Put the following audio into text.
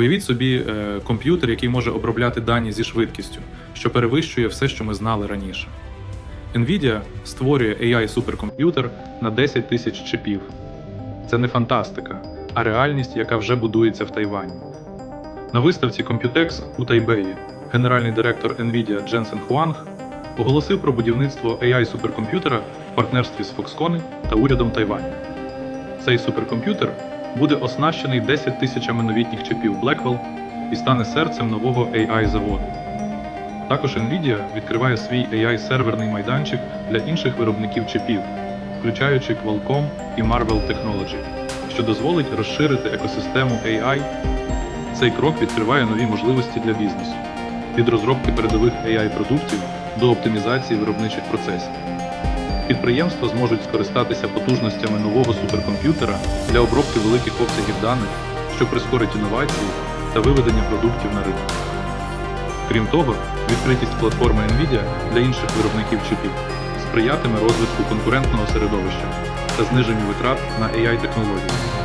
Уявіть собі е, комп'ютер, який може обробляти дані зі швидкістю, що перевищує все, що ми знали раніше. Nvidia створює AI суперкомп'ютер на 10 тисяч чипів. Це не фантастика, а реальність, яка вже будується в Тайвані. На виставці Computex у Тайбеї генеральний директор Nvidia Дженсен Хуанг оголосив про будівництво AI суперкомп'ютера в партнерстві з Foxconn та урядом Тайваню. Цей суперкомп'ютер буде оснащений 10 тисячами новітніх чипів Blackwell і стане серцем нового AI-заводу. Також Nvidia відкриває свій AI-серверний майданчик для інших виробників чипів, включаючи Qualcomm і Marvell Technology, що дозволить розширити екосистему AI. Цей крок відкриває нові можливості для бізнесу від розробки передових AI-продуктів до оптимізації виробничих процесів. Підприємства зможуть скористатися потужностями нового суперкомп'ютера для обробки великих обсягів даних, що прискорить інновації та виведення продуктів на ринок. Крім того, відкритість платформи Nvidia для інших виробників чипів сприятиме розвитку конкурентного середовища та зниженню витрат на AI-технології.